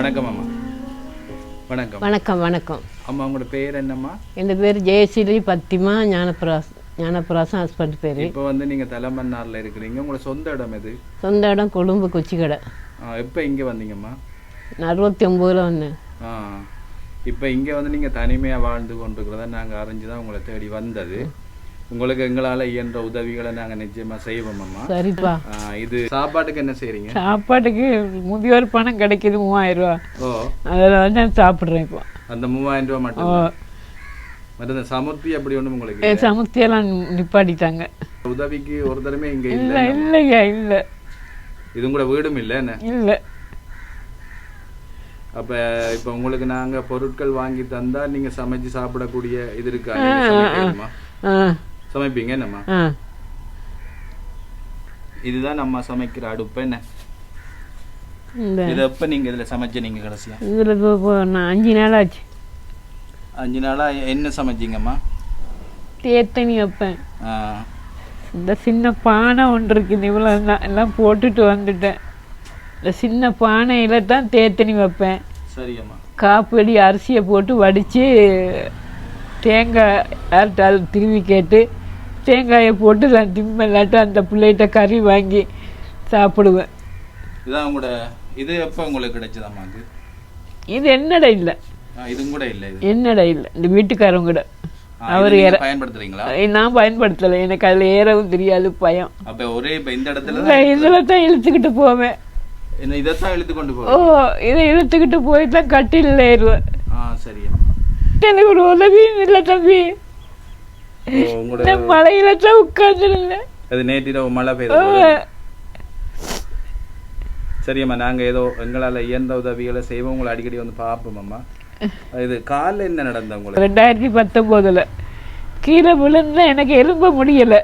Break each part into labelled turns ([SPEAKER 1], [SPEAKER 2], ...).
[SPEAKER 1] வணக்கம்
[SPEAKER 2] வணக்கம். வணக்கம்
[SPEAKER 1] அம்மா உங்களோட பேர் என்னம்மா?
[SPEAKER 2] என் பேர்? ஜெயஸ்ரீ பத்திமா ஞானப்பிராஸ் ஞானப்பிராசம் ஹஸ்பண்ட் பேர்.
[SPEAKER 1] இப்போ வந்து நீங்க தலைமன்னார்ல இருக்கிறீங்க. உங்களோட சொந்த இடம் எது?
[SPEAKER 2] சொந்த இடம் கொழும்பு கொச்சிக்கடை.
[SPEAKER 1] எப்போ இங்க வந்தீங்கம்மா?
[SPEAKER 2] நான் அறுபத்தி ஒம்போதில் வந்தேன்
[SPEAKER 1] இப்போ இங்க வந்து நீங்க தனிமையா வாழ்ந்து கொண்டிருக்கிறத நாங்க அறிஞ்சு தான் உங்களை தேடி வந்தது. உங்களுக்கு எங்களால இயன்ற உதவிகளை நாங்க நிச்சயமா செய்வோம் அம்மா.
[SPEAKER 2] சரிப்பா.
[SPEAKER 1] இது சாப்பாட்டுக்கு என்ன செய்றீங்க?
[SPEAKER 2] சாப்பாட்டுக்கு முதியோர் பணம் கிடைக்குது மூவாயிரம் ரூபா.
[SPEAKER 1] ஓ.
[SPEAKER 2] அதில் வந்து சாப்பிட்றேன் இப்போ.
[SPEAKER 1] அந்த மூவாயிரம் ரூபாய் மட்டும் மற்ற இந்த சமுர்த்தி அப்படி ஒண்ணும் உங்களுக்கு இல்ல?
[SPEAKER 2] சமுத்தியெல்லாம் நிப்பாட்டிட்டாங்க.
[SPEAKER 1] உதவிக்கு ஒரு தடவை இங்க
[SPEAKER 2] இல்லை
[SPEAKER 1] இல்ல
[SPEAKER 2] இல்லையா இல்லை.
[SPEAKER 1] இது கூட வீடும் இல்ல என்ன?
[SPEAKER 2] இல்லை.
[SPEAKER 1] அப்ப இப்ப உங்களுக்கு நாங்க பொருட்கள் வாங்கி தந்தா நீங்க சமைச்சு சாப்பிடக்கூடிய இது இருக்கா? சமைப்பீங்க என்னம்மா
[SPEAKER 2] ஆ.
[SPEAKER 1] இதுதான் நம்ம சமைக்கிற அடுப்பு என்ன?
[SPEAKER 2] இந்த.
[SPEAKER 1] இதை எப்ப நீங்க இதுல சமைச்ச நீங்க கடைசியா?
[SPEAKER 2] இதில் இப்போ இப்போ நான் அஞ்சு நாள் ஆச்சு.
[SPEAKER 1] அஞ்சு நாளா என்ன சமைச்சீங்கம்மா?
[SPEAKER 2] தேத்தனி வைப்பேன்.
[SPEAKER 1] ஆ,
[SPEAKER 2] இந்த சின்ன பானை ஒன்று இருக்குது இவ்வளோ தான் எல்லாம் போட்டுட்டு வந்துட்டேன். இந்த சின்ன பானையில் தான் தேத்தனி வைப்பேன்.
[SPEAKER 1] சரியம்மா
[SPEAKER 2] காப்படி அரிசியை போட்டு வடித்து தேங்காய் யார்கிட்ட திரும்பி கேட்டு தேங்காயை போட்டு நான் திம்மல்லாட்டு அந்த பிள்ளைகிட்ட கறி வாங்கி சாப்பிடுவேன்.
[SPEAKER 1] இதுதான் உங்களோட இது எப்ப உங்களுக்கு கிடைச்சதாம்மா இது?
[SPEAKER 2] இது என்னடா இல்லை.
[SPEAKER 1] இதுவும் கூட இல்ல இது.
[SPEAKER 2] என்னடா இல்லை. இந்த வீட்டுக்காரங்க கூட.
[SPEAKER 1] இது நீங்க பயன்படுத்துறீங்களா?
[SPEAKER 2] நான் பயன்படுத்தலை. எனக்கு அதில் ஏறவும் தெரியாது பயம்.
[SPEAKER 1] அப்ப ஒரே இப்ப இந்த இடத்துல
[SPEAKER 2] இதில் தான் இழுத்துக்கிட்டு போவேன்.
[SPEAKER 1] என்ன இதைத்தான் இழுத்து கொண்டு
[SPEAKER 2] ஓ
[SPEAKER 1] போறோம்
[SPEAKER 2] இதை இழுத்துக்கிட்டு போய் தான் கட்டில் ஏறுவேன்.
[SPEAKER 1] ஆ சரிம்மா.
[SPEAKER 2] எனக்கு ஒரு உதவியும் இல்லை தம்பி.
[SPEAKER 1] ஓ, உங்களோட
[SPEAKER 2] மழையில தான் உட்காந்துருந்தேன்
[SPEAKER 1] அது நேற்றிரவு மழை பெய்யுது சரியம்மா நாங்க ஏதோ எங்களால இயன்ற உதவிகளை செய்வோம். உங்களை அடிக்கடி வந்து பார்ப்போம் அம்மா. இது காலில் என்ன நடந்த உங்களுக்கு?
[SPEAKER 2] ரெண்டாயிரத்தி பத்தொம்போதுல கீழே விழுந்து எனக்கு எழும்ப முடியல.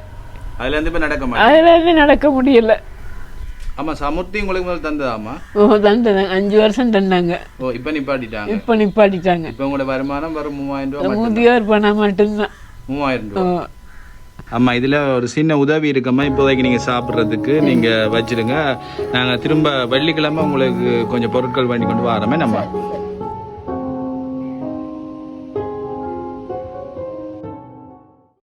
[SPEAKER 1] அதுல இருந்து இப்ப நடக்க மாட்டேன்
[SPEAKER 2] அதுல இருந்து நடக்க முடியல.
[SPEAKER 1] ஆமா சமுர்த்தி உங்களுக்கு முதல்ல தந்ததாம்மா?
[SPEAKER 2] ஓ தந்தது. அஞ்சு வருஷம் தந்தாங்க.
[SPEAKER 1] ஓ இப்ப நிப்பாட்டிட்டாங்க.
[SPEAKER 2] இப்ப நிப்பாட்டிட்டாங்க.
[SPEAKER 1] இப்ப உங்களோட வருமானம் வரும் மூவாயிரம் ரூபாய் மட்டும்.
[SPEAKER 2] முதியோர் பணம் மட்டும்தான்.
[SPEAKER 1] மூவாயிரம்
[SPEAKER 2] ஓ,
[SPEAKER 1] ரூபாய் ஆமா இதுல ஒரு சின்ன உதவி இருக்கம்மா இப்போதைக்கு நீங்க சாப்பிட்றதுக்கு நீங்க வச்சிடுங்க நாங்க திரும்ப வெள்ளிக்கிழமை உங்களுக்கு கொஞ்சம் பொருட்கள் வாங்கி கொண்டு வரோமே நம்ம